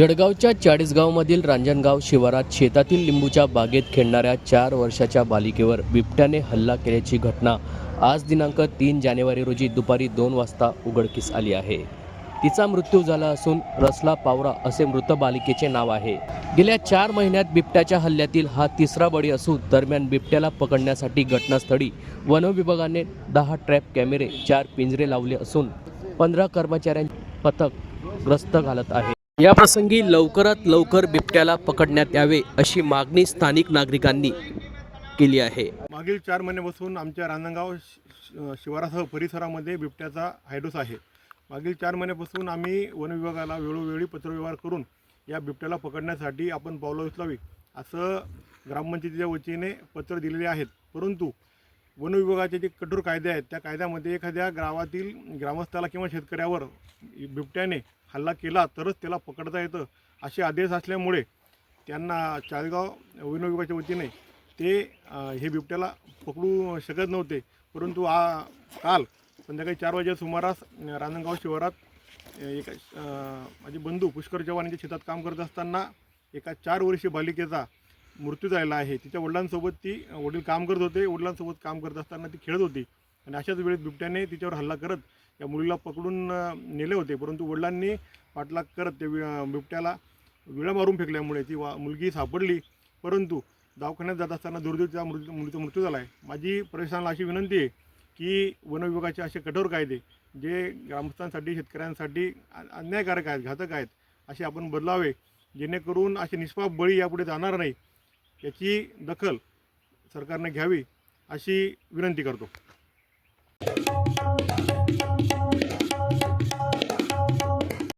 जळगावच्या चाळीसगावमधील रांजणगाव शिवारात शेतातील लिंबूच्या बागेत खेळणाऱ्या चार वर्षाच्या बालिकेवर बिबट्याने हल्ला केल्याची घटना आज दिनांक तीन जानेवारी रोजी दुपारी दोन वाजता उघडकीस आली आहे. तिचा मृत्यू झाला असून रसला पावरा असे मृत बालिकेचे नाव आहे. गेल्या चार महिन्यात बिबट्याच्या हल्ल्यातील हा तिसरा बळी असून दरम्यान बिबट्याला पकडण्यासाठी घटनास्थळी वनविभागाने दहा ट्रॅप कॅमेरे चार पिंजरे लावले असून पंधरा कर्मचाऱ्यांचे पथक ग्रस्त घालत आहे. या प्रसंगी लवकरात लवकर बिबट्याला पकडण्यात यावे अशी मागणी स्थानिक नागरिकांनी केली आहे. मागील चार महिन्यापासून आमच्या रांजणगाव शि- शिवारासह परिसरामध्ये बिबट्याचा हायडोस आहे. मागील चार महिन्यापासून आम्ही वन विभागाला वेळोवेळी पत्रव्यवहार करून या बिबट्याला पकडण्यासाठी आपण पावलं उचलावी असं ग्रामपंचायतीच्या वतीने पत्र दिलेले आहेत. परंतु वनविभागाचे जे कठोर कायदे आहेत त्या कायद्यामध्ये एखाद्या गावातील ग्रामस्थाला किंवा शेतकऱ्यावर बिबट्याने हल्ला केला तरच त्याला पकडता येतं असे आदेश असल्यामुळे त्यांना चाळगाव वनविभागाच्या वतीने ते हे बिबट्याला पकडू शकत नव्हते. परंतु आ काल संध्याकाळी चार वाजेच्या सुमारास रांजणगाव शिवारात एका माझे बंधू पुष्कर चव्हाण यांच्या शेतात काम करत असताना एका चार वर्षीय बालिकेचा मृत्यू झालेला आहे. तिच्या वडिलांसोबत ती वडील काम करत होते. वडिलांसोबत काम करत असताना ती खेळत होती. आणि अशाच वेळेस बिबट्याने तिच्यावर हल्ला करत या मुलीला पकडून नेले होते. परंतु वडिलांनी पाठलाग करत ते बिबट्याला विळा मारून फेकल्यामुळे ती वा मुलगी सापडली. परंतु दवाखान्यात जात असताना दुर्दैवचा मृत्यू मुलीचा मृत्यू झाला आहे माझी प्रशासनाला अशी विनंती आहे की वनविभागाचे असे कठोर कायदे जे ग्रामस्थांसाठी शेतकऱ्यांसाठी अन्यायकारक आहेत घातक आहेत असे आपण बदलावे जेणेकरून असे निष्पाप बळी यापुढे जाणार नाही. याची दखल सरकारने घ्यावी अशी विनंती करतो.